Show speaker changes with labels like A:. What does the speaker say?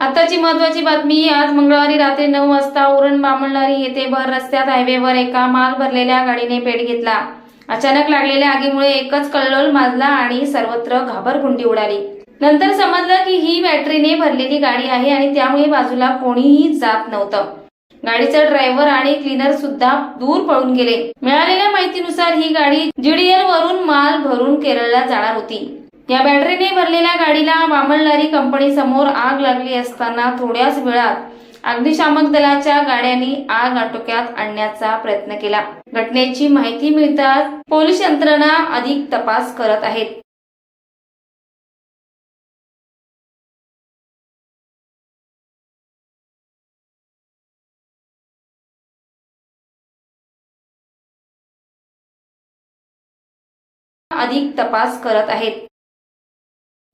A: आताची महत्वाची बातमी आज मंगळवारी रात्री नऊ वाजता उरण बामणलारी येथे भर रस्त्यात हायवेवर एका माल भरलेल्या गाडीने पेट घेतला. अचानक लागलेल्या आगीमुळे एकच कल्लोल माजला आणि सर्वत्र घाबरगुंडी उडाली. नंतर समजलं की ही बॅटरीने भरलेली गाडी आहे आणि त्यामुळे बाजूला कोणीही जात नव्हतं. गाडीचा ड्रायव्हर आणि क्लीनर सुद्धा दूर पळून गेले. मिळालेल्या माहितीनुसार ही गाडी जीडीएल वरून माल भरून केरळला जाणार होती. या बॅटरीने भरलेल्या गाडीला बामणलारी कंपनी समोर आग लागली असताना थोड्याच वेळात अग्निशामक दलाच्या गाड्यांनी आग आटोक्यात आणण्याचा प्रयत्न केला. घटनेची माहिती मिळताच पोलीस यंत्रणा अधिक तपास करत आहेत. अधिक तपास करत आहेत.